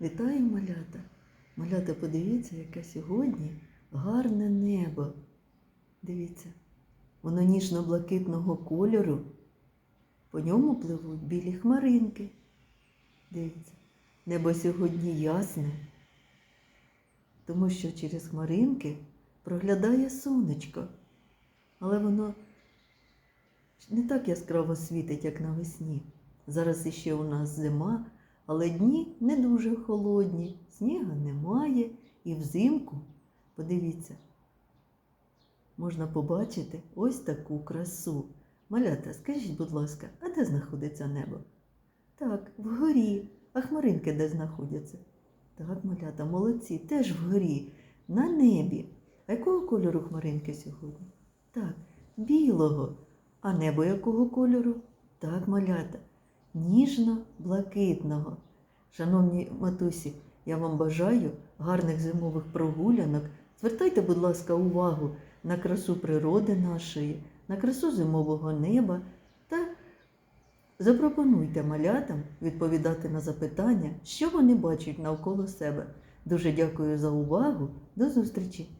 Вітаю, малята! Малята, подивіться, яке сьогодні гарне небо. Дивіться, воно ніжно-блакитного кольору. По ньому пливуть білі хмаринки. Дивіться, небо сьогодні ясне, тому що через хмаринки проглядає сонечко, але воно не так яскраво світить, як навесні. Зараз іще у нас зима, але дні не дуже холодні, сніга немає, і взимку, подивіться, можна побачити ось таку красу. Малята, скажіть, будь ласка, а де знаходиться небо? Так, вгорі. А хмаринки де знаходяться? Так, малята, молодці, теж вгорі, на небі. А якого кольору хмаринки сьогодні? Так, білого. А небо якого кольору? Так, малята, ніжно-блакитного. Шановні матусі, я вам бажаю гарних зимових прогулянок. Звертайте, будь ласка, увагу на красу природи нашої, на красу зимового неба та запропонуйте малятам відповідати на запитання, що вони бачать навколо себе. Дуже дякую за увагу. До зустрічі!